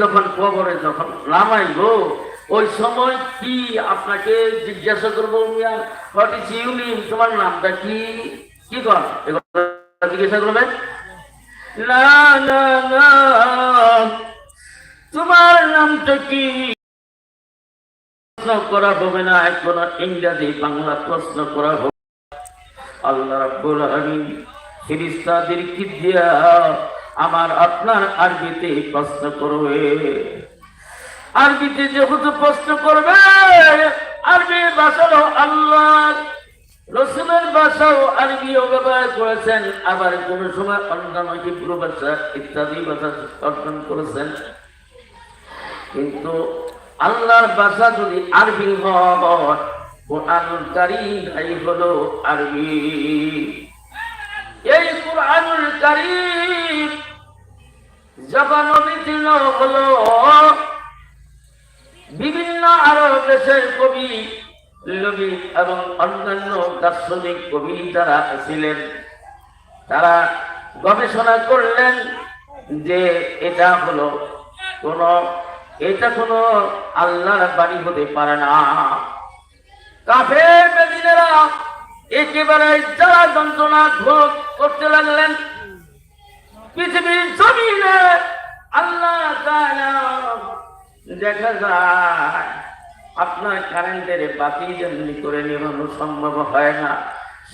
যখন কবরে যখন নামাইব, ওই সময় কি আপনাকে জিজ্ঞাসা করব তোমার নামটা কি? কি কর? জিজ্ঞাসা করবে? না তোমার নামটা কি? প্রশ্ন করা হবে না এখন ইংরেজি বাংলা প্রশ্ন করা হবে। আল্লাহ রাব্বুল আলামিন ফেরেশতাদের কি দিয়া? আমার আপনার আরবিতে প্রশ্ন করবে। আরবিতে যেহেতু প্রশ্ন করবে আরবি ভাষাও আল্লাহ রসুলের ভাষাও আরবি ব্যবহার করেছেন, আবার কোন সময় অন্যান্য হিব্রু ভাষা ইত্যাদি ভাষা অর্জন করেছেন। কিন্তু আল্লাহর ভাষা যদি আরবি হয় কোরআনুল হলো আরবি। এই কোরআনুল যখন অবতীর্ণ বিভিন্ন আরব দেশের কবি লবি এবং অন্যান্য দার্শনিক কবি যারা ছিলেন, তারা গবেষণা করলেন যে এটা হলো কোন, এটা কোনো আল্লাহর বাড়ি হতে পারে না। কাফের বেদিনেরা একেবারে যারা যন্ত্রণা ভোগ করতে লাগলেন। পৃথিবীর জমিনে আল্লাহ দেখা যায়, আপনার কারেন্টের বাতি যেমনি করে নেবানো সম্ভব হয় না।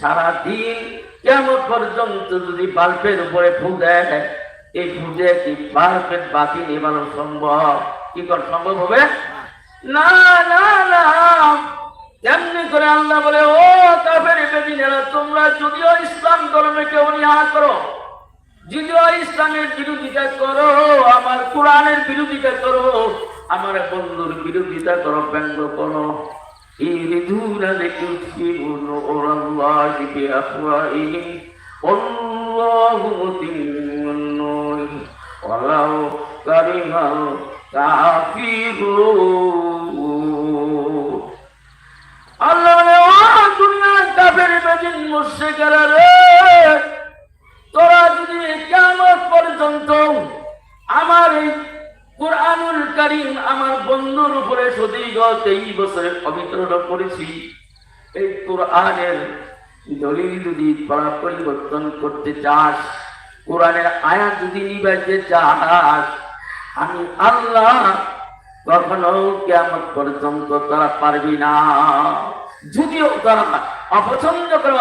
সারাদিন কেমন পর্যন্ত যদি বাল্বের উপরে ফু দেয় এই ফুটে কি বাল্বের বাতি নেবানো সম্ভব? কি কর সম্ভব হবে? না না না। তেমনি করে আল্লাহ বলে, ও কাফের বেদিনেরা, তোমরা যদিও ইসলাম ধর্মকে অনিহা করো যদিও ইসলামের বিরোধিতা করো আমার কোরআনের বিরোধিতা করো আমার বন্ধুর বিরোধিতা করো ব্যঙ্গ করো يريدون ليطفئوا نور الله بأفواههم والله متم نوره ولو كره الكافرون আল্লাহ বলে, ও দুনিয়ার কাফের বেদিন মুশরিকেরা রে তোরা যদি কেমন পর্যন্ত আমার এই কোরআনুল কারীম আমার বন্ধুর উপরে সদীর্ঘ তেইশ বছরে অবিতরণ করেছি, এই কোরআনের দলিল যদি পড়া পরিবর্তন করতে চাস, কোরআনের আয়াত যদি নিবাইতে চাস, আমি আল্লাহ কখনো কেমন পর্যন্ত তারা পারবি না। যদিও তারা অপছন্দ করে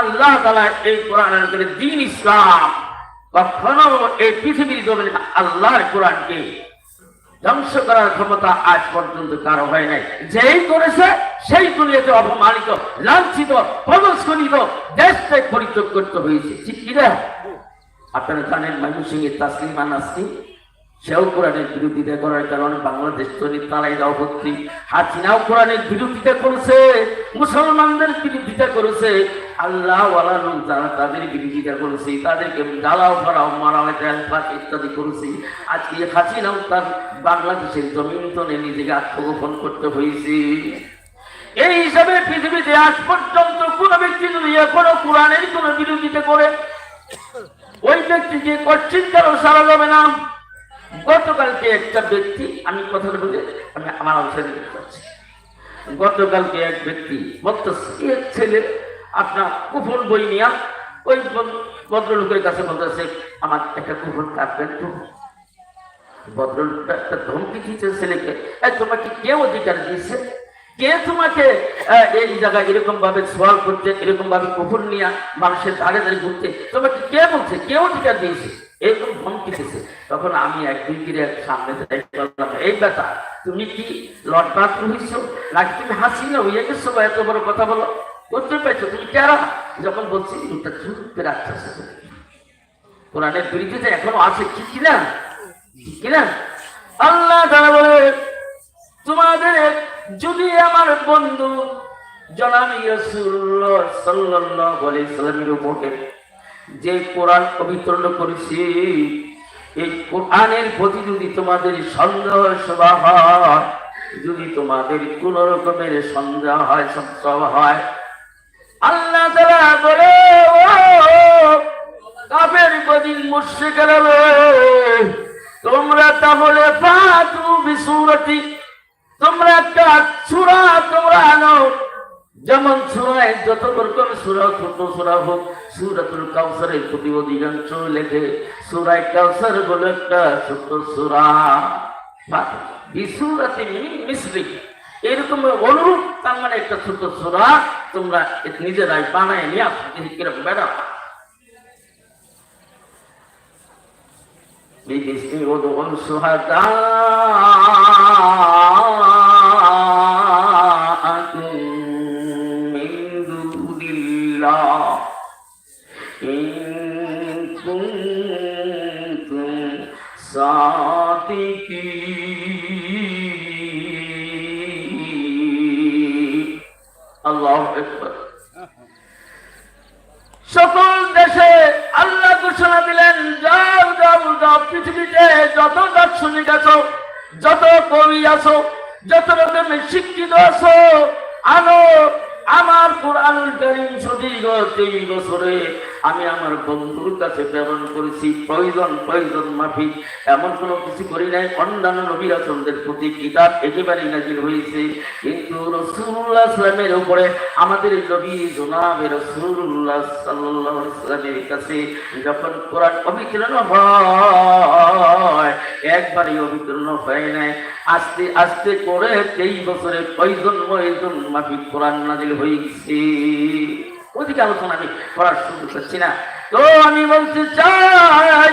আল্লাহ তালা এই কোরআনের করে দিন ইসলাম। কখনো এই পৃথিবীর জমিনে আল্লাহর কোরআনকে ধ্বংস করার ক্ষমতা আজ পর্যন্ত কারও হয় নাই। যেই করেছে, সেই দুনিয়াতে অপমানিত, লাঞ্ছিত, প্রদর্শনিত দেশ থেকে পরিত্যাগ করতে হয়েছে। ঠিক কিনা আপনারা জানেন ময়মনসিংহের তাসলিমা নাসরিন সেও কোরআনের বিরোধিতা করার কারণে বাংলাদেশ তৈরি তারাই দাওপত্রী হাসিনাও কোরআনের বিরোধিতা করেছে, মুসলমানদের বিরোধিতা করেছে। আল্লাহ যারা তাদের বিরোধিতা করেছে, তাদেরকে জ্বালাও ফরাও মারাও ইত্যাদি করেছে। আজকে হাসিনাও তার বাংলাদেশের জমিন তনে নিজেকে আত্মগোপন করতে হয়েছে। এই হিসাবে পৃথিবীতে আজ পর্যন্ত কোন ব্যক্তি যদি এখনও কোরআনের কোন বিরোধিতা করে, ওই ব্যক্তিকে কচ্ছিত কারও সারা যাবে না। গতকালকে একটা ব্যক্তি আমি কথাটা বুঝে আমি আমার আলোচনা দেখতে পাচ্ছি গতকালকে এক ব্যক্তি বলতেছে এক ছেলে আপনার কুফল বই নিয়ে ওই ভদ্রলোকের কাছে বলতেছে আমার একটা কুফল কাটবেন তো। ভদ্রলোকটা একটা ধমকি দিয়েছে ছেলেকে "এই, তোমাকে কে অধিকার দিয়েছে? কে তোমাকে এই জায়গায় এরকম ভাবে সওয়াল করতে এরকম ভাবে কুকুর নিয়ে মানুষের ধারে ধারে ঘুরতে তোমাকে কে বলছে? কে অধিকার দিয়েছে? এরকম ধমকি দিয়েছে। তখন আমি একদিন ফিরে সামনে এই বেটা, তুমি কি লটবাদ হইছ? নাকি তুমি হাসি না হইয়া গেছো এত বড় কথা বলো? করতে পারছ? তুমি কেরা? যখন বলছি দুটা চুপ করে আসছে কোরআনের বিরুদ্ধে এখনও আছে কি কিনা? কিনা? আল্লাহ তারা বলে তোমাদের, যদি আমার বন্ধু যে কোরআন অবিতরণ করেছি, এই কোরআনের প্রতি যদি তোমাদের সন্দেহ সভা হয়, যদি তোমাদের কোন রকমের সন্দেহ হয় সংশয় হয়, আল্লাহ বলে তোমরা তাহলে তোমরা একটা সূরা তোমরা আনো যেমন সুরায় যত রকম সুরা ছোট সুরা হোক সুরাতুল কাউসারের প্রতি অধিকাংশ লেখে সুরায় কাউসার বলে একটা ছোট সুরা বিসুরাতি মিশ্রি এরকম অনুরূপ তার মানে একটা ছোট সুরা তোমরা নিজেরাই বানায় নিয়ে আসো দেখি কিরকম বেড়া باسم ادعوا شهداءكم পৃথিবীতে যত দার্শনিক আছো, যত কবি আছো, যত রকমের শিক্ষিত আছো, আনো আমার কোরআনুল করিম সুদীর্ঘ তিন বছরে আমি আমার বন্ধুর কাছে প্রেরণ করেছি, প্রয়োজন প্রয়োজন মাফিক। এমন কোনো কিছু করি নাই, অন্যান্য নবী রাসূলদের প্রতি কিতাব একেবারেই নাজিল হয়েছে। কিন্তু রসুল্লাহ ইসলামের উপরে, আমাদের নবী জনাবে রসুল্লাহ সাল্লাহ ইসলামের কাছে যখন কোরআন অবিতীর্ণ হয়, একবারই অবিতীর্ণ হয় নাই। আস্তে আস্তে করে তেইশ বছরে প্রয়োজন প্রয়োজন মাফিক কোরআন নাজিল হয়ে গেছে ওদিকে আলোচনা আমি করার সুযোগ পাচ্ছি না। তো আমি বলতে চাই,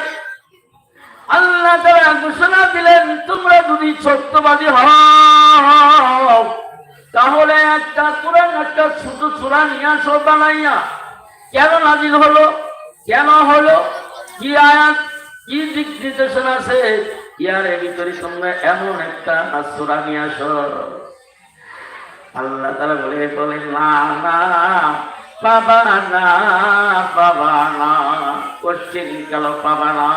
আল্লাহ তারা ঘোষণা দিলেন, তোমরা যদি সত্যবাদী হও, তাহলে একটা কোরআন, একটা ছোট চূড়া নিয়ে আসো, বানাইয়া। কেন নাজিল হলো? কেন হলো? কি আয়াত? কি দিক নির্দেশনা আছে? ইয়ার ভিতরে তোমরা এমন একটা সুরা নিয়ে আসো। আল্লাহ তালা বলে বলে, না না পাবা না পাবা না কোশ্চেন গেল পাবা না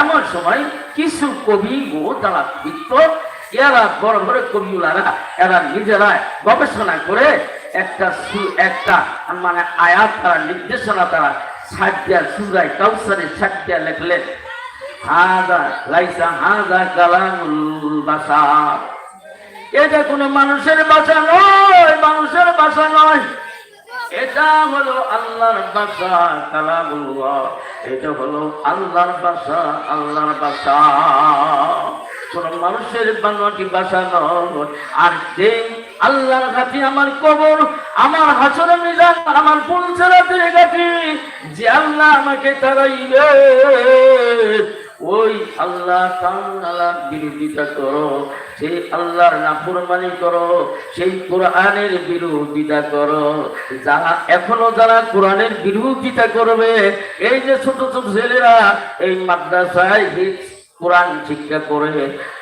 এমন সময় কিছু কবি গো, তারা বিত্ত এরা বড় বড় কবিগুলারা, এরা নিজেরা গবেষণা করে একটা একটা মানে আয়াত তারা, নির্দেশনা তারা সাজ্জা সুরাই কাউসারে সাজ্জা লেখলেন। হাদা লাইসা, হাদা কালামুল বাসার এটা কোনো মানুষের বাসা নয়, মানুষের বাসা নয়। এটা হলো আল্লাহর বাসা কালামুল্লাহ। এটা হলো আল্লাহর বাসা আল্লাহর বাসা কোন মানুষের বানাটি বাসা নয়। আর যে আল্লাহর কাছে আমার কবর, আমার হাসর মিজান, আমার পুলসেরাতে গাছি, যে আল্লাহ আমাকে তারাইবে ওই আল্লাহ বিরোধিতা করো, সেই আল্লাহর নাফরমানি করো, সেই কোরআনের বিরোধিতা করো। যারা এখনও যারা কোরআনের বিরোধিতা করবে, এই যে ছোট ছোট ছেলেরা এই মাদ্রাসায় কোরআন শিক্ষা করে,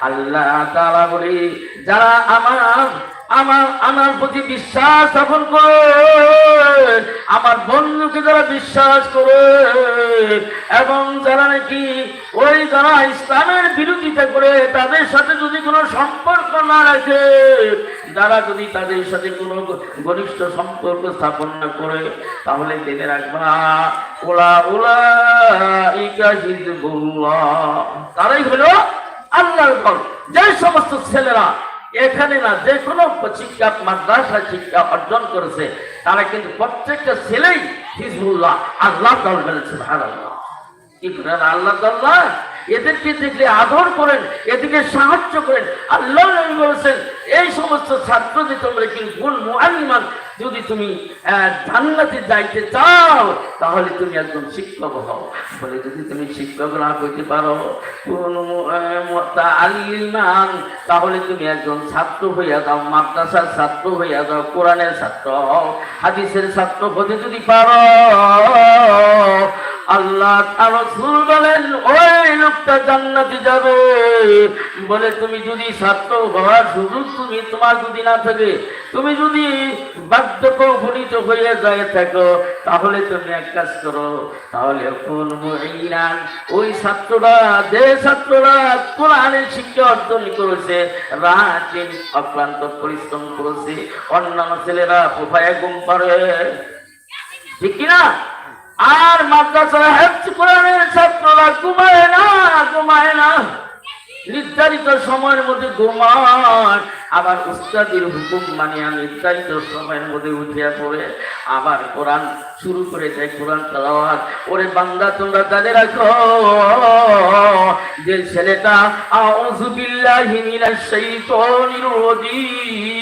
আল্লাহ তাআলা বলে, যারা আমার আমার আমার প্রতি বিশ্বাস স্থাপন করে, আমার বন্ধুকে যারা বিশ্বাস করে এবং যারা নাকি ওই যারা ইসলামের বিরোধিতা করে, তাদের সাথে যদি কোনো সম্পর্ক না রাখে, যারা যদি তাদের সাথে কোনো ঘনিষ্ঠ সম্পর্ক স্থাপন না করে, তাহলে জেনে রাখবা ওলা ওলা হিজবুল্লাহ। তারাই হলো আল্লাহর দল যে সমস্ত ছেলেরা এখানে না, যে কোনো শিক্ষা, মাদ্রাসা শিক্ষা অর্জন করেছে তারা কিন্তু প্রত্যেকটা ছেলেই হিজবুল্লাহ আল্লাহ দল মেরেছে ভালো আল্লাহ দল্লাহ এদেরকে দেখলে আদর করেন এদিকে সাহায্য করেন। আল্লাহ বলেছেন, এই সমস্ত ছাত্রদের তোমরা কিন্তু ভুল যদি তুমি জান্নাতে যাইতে চাও, তাহলে তুমি একজন শিক্ষক হও। বলে যদি তুমি শিক্ষক না হইতে পারো আলিমান তাহলে তুমি একজন ছাত্র হইয়া যাও, মাদ্রাসার ছাত্র হইয়া যাও, কোরআনের ছাত্র হও, হাদিসের ছাত্র হতে যদি পারো আল্লাহ বলেন, ওই লোকটা জান্নাতে যাবে। বলে, তুমি যদি ছাত্র হওয়ার সুযোগ তুমি তোমার যদি না থাকে, তুমি যদি বার্ধক্য উপনীত হয়ে যায় থাকো, তাহলে তুমি এক কাজ করো, তাহলে কোন ওই ছাত্ররা, যে ছাত্ররা কোরআনের শিক্ষা অর্জন করেছে রাত অক্লান্ত পরিশ্রম করেছে, অন্যান্য ছেলেরা কোথায় ঘুম পারে ঠিক কিনা? আর মাদ্রাসা হেফজ কোরআনের ছাত্ররা ঘুমায় না ঘুমায় না। নির্ধারিত সময়ের মধ্যে ঘুমান আবার উস্তাদের হুকুম মানিয়া নির্ধারিত সময়ের মধ্যে উঠিয়া পড়ে। আবার কোরআন শুরু করে দেয়, কোরআন তালাওয়াত। ওরে বান্দা, তোমরা তাদের রাখো যে ছেলেটা, আউযু বিল্লাহি মিনাশ শাইতানির রাজিম।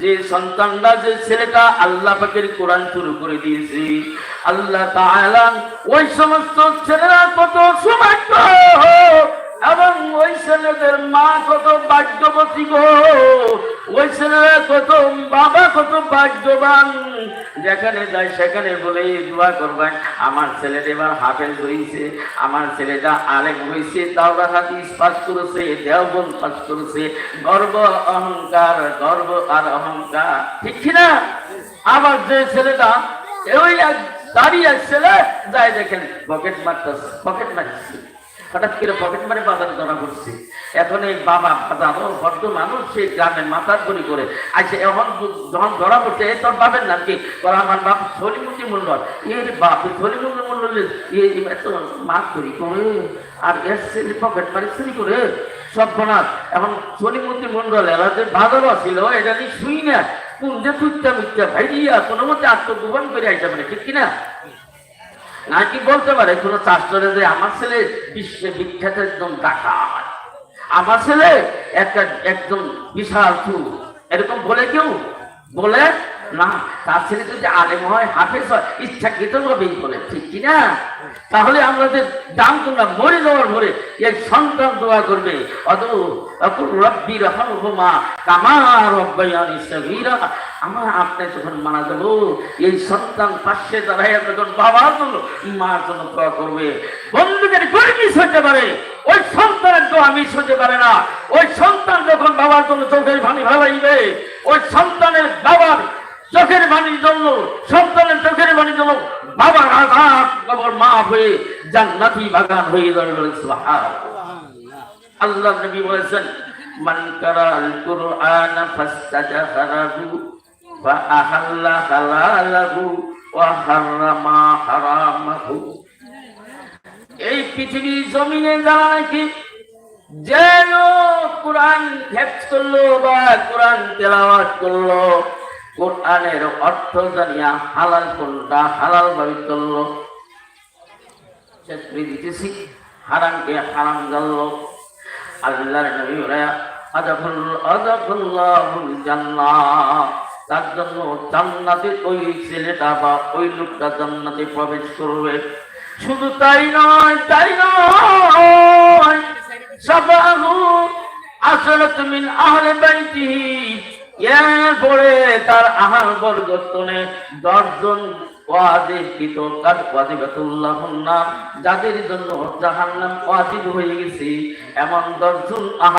যে সন্তানরা, যে ছেলেটা আল্লাহ পাকের কোরআন শুরু করে দিয়েছে, আল্লাহ ওই সমস্ত ছেলেরা কত সৌভাগ্য! এবং ওই ছেলেদের মা কত ভাগ্যবতী গো? ওই ছেলেরা কত, বাবা কত ভাগ্যবান যেখানে যায় সেখানে বলে দোয়া করবেন, আমার ছেলেটা এবার হাফেজ হয়েছে আমার ছেলেটা আলেম হয়েছে তাওরা হাদিস পাস করেছে দেওবন পাস করেছে, গর্ব অহংকার, গর্ব আর অহংকার। ঠিক কি না? আবার যে ছেলেটা, ওই দাঁড়িয়ে ছেলে যায় দেখেন, পকেট মারতেছে, পকেট মারছে হঠাৎ করে পকেট মারে বাজার ধরা করছে এখন এই বাবা বাজারও বড্ড মানুষ সেই গ্রামে মাথার করি করে। আচ্ছা এখন যখন ধরা পড়ছে এই তোর বাপের নাম কি? বলে আমার বাপ সলিমুখী মন্ডল এর বাপ সলিমুখী মন্ডল এত মাছ করি করে, আর এর ছেলে পকেট মারি চুরি করে। সব এখন সলিমুখী মন্ডল এরা যে বাজারও ছিল এটা নিয়ে শুই না, কোন যে মিথ্যা ভাইয়া কোনো মতে আত্মগোপন করে আইতে মানে ঠিক কিনা? নাকি বলতে পারে, কোনো শাস্ত্রে যে আমার ছেলে বিশ্বে বিখ্যাত একদম ডাকাত। আমার ছেলে একটা একদম বিশাল এরকম বলে কেউ? বলে না, তার ছেলে যদি আলেম হয়, হাফেজ হয়, ইচ্ছাকৃত ভাবেই বলে। ঠিক কিনা তাহলে আমাদের দাম তোমরা মরে যাওয়ার ভরে এই সন্তান দোয়া করবে। অত অকুল রব্বি রহমা কামা রব্বায়ানি আমার আপনি যখন মারা যাব, এই সন্তান পাশে দাঁড়াইয়া যখন বাবার জন্য মার জন্য দোয়া করবে। বন্ধুদের গরিবিস হতে পারে। ওই সন্তানের দোয়া মিস হতে পারে না। ওই সন্তান যখন বাবার জন্য চোখের পানি ভালাইবে ওই সন্তানের বাবার চোখের পানির জন্য সন্তানের চোখের পানির জন্য বাবার আঘাত বাবার মা হয়ে জান্নাতি বাগান হয়ে দাঁড়িয়ে আল্লাহ নবী বলেছেন, মান কুরআন ওয়া আহাল্লা হালালাহু ওয়া হারামা হারামাহু। এই পৃথিবী জমিনে যারা নাকি যে লোক কোরআন হেফজ করল বা কোরআন তেলাওয়াত করল কোরআনের অর্থ জানিয়া হালাল কোনটা? হালাল ভাবে করল শেষ দিতেছি হারামকে হারাম জানলো। আল্লাহর নবী ওরা আদাফুল আদাফুল্লাহুল জান্নাহ। তার জন্য জান্নাতে ওই ছেলেটা বা ওই লোকটা জান্নাতে প্রবেশ করবে। শুধু তাই নয় তাই নয়, সাবাহু আসলত মিন আহলে বাইতিহি। এরপরে তার আহার পরিবর্তনে দশজন কাজ যাদের জন্য জাহান্নাম হয়ে গেছে। এমন দশজন আহার